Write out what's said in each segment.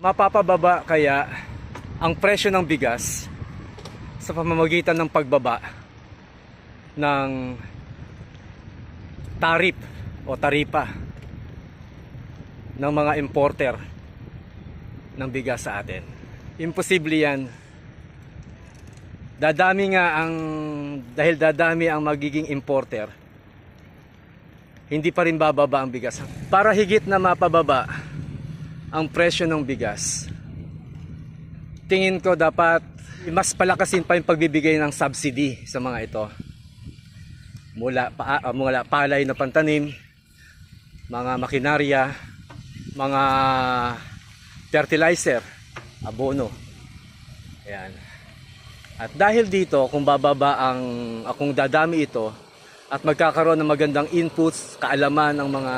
Mapapababa kaya ang presyo ng bigas sa pamamagitan ng pagbaba ng tarif o taripa ng mga importer ng bigas sa atin. Imposible yan. Dadami nga ang, dahil dadami ang magiging importer, hindi pa rin bababa ang bigas. Para higit na mapababa ang presyo ng bigas, tingin ko dapat mas palakasin pa yung pagbibigay ng subsidy sa mga ito. Mula, pa, ah, mula palay na pantanim, mga makinarya, mga fertilizer, abono. Ayan. At dahil dito, kung bababa ang, kung dadami ito, at magkakaroon ng magandang inputs, kaalaman ng mga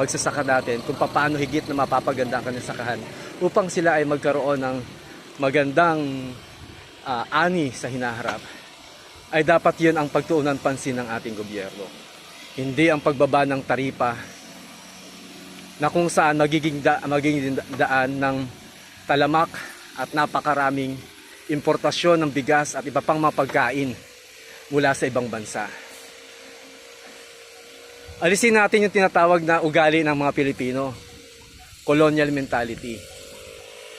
magsasaka natin kung paano higit na mapapaganda ang kanilang sakahan upang sila ay magkaroon ng magandang ah, ani sa hinaharap ay dapat yun ang pagtuunan pansin ng ating gobyerno. Hindi ang pagbaba ng taripa na kung saan magiging, da, magiging daan ng talamak at napakaraming importasyon ng bigas at iba pang mga pagkain mula sa ibang bansa. Alisin natin yung tinatawag na ugali ng mga Pilipino, colonial mentality.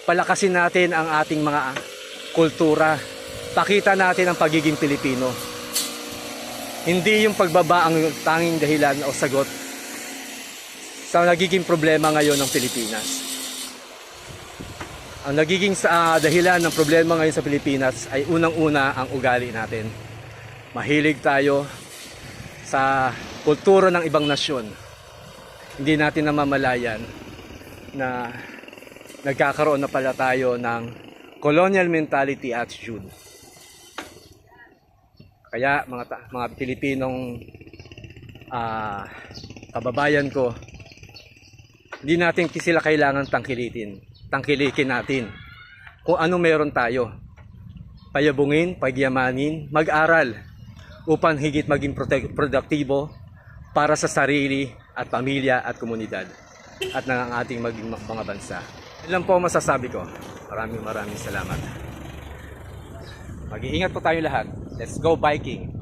Palakasin natin ang ating mga kultura. Pakita natin ang pagiging Pilipino. Hindi yung pagbaba ang tanging dahilan o sagot sa nagiging problema ngayon ng Pilipinas. Ang nagiging ah, dahilan ng problema ngayon sa Pilipinas ay unang-una ang ugali natin. Mahilig tayo sa kultura ng ibang nasyon. Hindi natin namamalayan na nagkakaroon na pala tayo ng colonial mentality attitude. Kaya mga ta- mga Pilipinong ah, kababayan ko, hindi natin sila kailangan tangkilitin. Tangkilikin natin kung ano meron tayo. Payabungin, pagyamanin, mag-aral upang higit maging produktibo para sa sarili at pamilya at komunidad at ng ating maging ma- mga bansa. Lang po masasabi ko. Maraming maraming salamat. Mag-iingat po tayo lahat. Let's go biking!